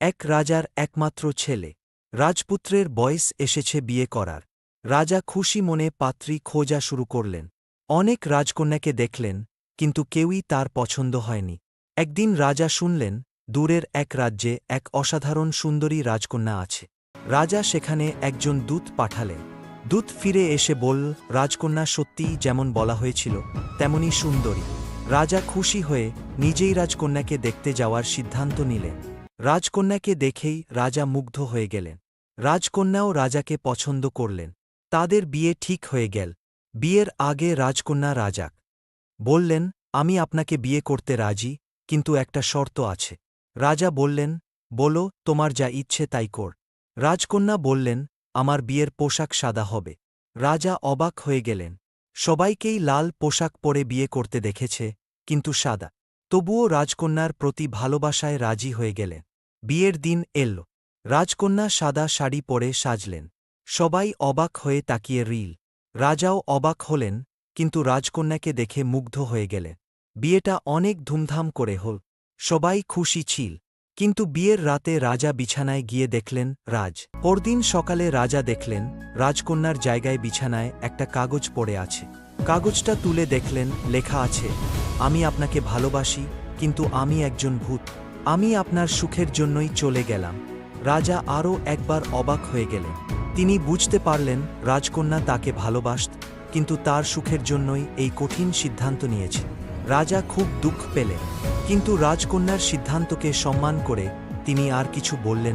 এক রাজার একমাত্র ছেলে। রাজপুত্রের বয়স এসেছে বিয়ে করার। রাজা খুশি মনে পাত্রী খোঁজা শুরু করলেন। অনেক রাজকন্যাকে দেখলেন, কিন্তু কেউই তার পছন্দ হয়নি। একদিন রাজা শুনলেন, দূরের এক রাজ্যে এক অসাধারণ সুন্দরী রাজকন্যা আছে। রাজা সেখানে একজন দূত পাঠালেন। দূত ফিরে এসে বলল, রাজকন্যা সত্যিই যেমন বলা হয়েছিল, তেমনি সুন্দরী। রাজা খুশি হয়ে নিজেই রাজকন্যাকে দেখতে যাওয়ার সিদ্ধান্ত নিলেন। রাজকন্যাকে দেখেই রাজা মুগ্ধ হয়ে গেলেন। রাজকন্যাও রাজাকে পছন্দ করলেন। তাদের বিয়ে ঠিক হয়ে গেল। বিয়ের আগে রাজকন্যা রাজাক। বললেন, আমি আপনাকে বিয়ে করতে রাজি, কিন্তু একটা শর্ত আছে। রাজা বললেন, বলো, তোমার যা ইচ্ছে তাই কর। রাজকন্যা বললেন, আমার বিয়ের পোশাক সাদা হবে। রাজা অবাক হয়ে গেলেন। সবাইকেই লাল পোশাক পরে বিয়ে করতে দেখেছে, কিন্তু সাদা। তবুও রাজকন্যার প্রতি ভালোবাসায় রাজি হয়ে গেলেন। বিয়ের দিন এল। রাজকন্যা সাদা শাড়ি পরে সাজলেন। সবাই অবাক হয়ে তাকিয়ে রিল। রাজাও অবাক হলেন, কিন্তু রাজকন্যাকে দেখে মুগ্ধ হয়ে গেলেন। বিয়েটা অনেক ধুমধাম করে হল। সবাই খুশি ছিল। কিন্তু বিয়ের রাতে রাজা বিছানায় গিয়ে দেখলেন রাজ। পরদিন সকালে রাজা দেখলেন রাজকন্যার জায়গায় বিছানায় একটা কাগজ পড়ে আছে। কাগজটা তুলে দেখলেন লেখা আছে, আমি আপনাকে ভালোবাসি, কিন্তু আমি একজন ভূত। আমি আপনার সুখের জন্যই চলে গেলাম। রাজা আরও একবার অবাক হয়ে গেলেন। তিনি বুঝতে পারলেন, রাজকন্যা তাকে ভালোবাসত, কিন্তু তার সুখের জন্যই এই কঠিন সিদ্ধান্ত নিয়েছে। রাজা খুব দুঃখ পেলেন, কিন্তু রাজকন্যার সিদ্ধান্তকে সম্মান করে তিনি আর কিছু বললেন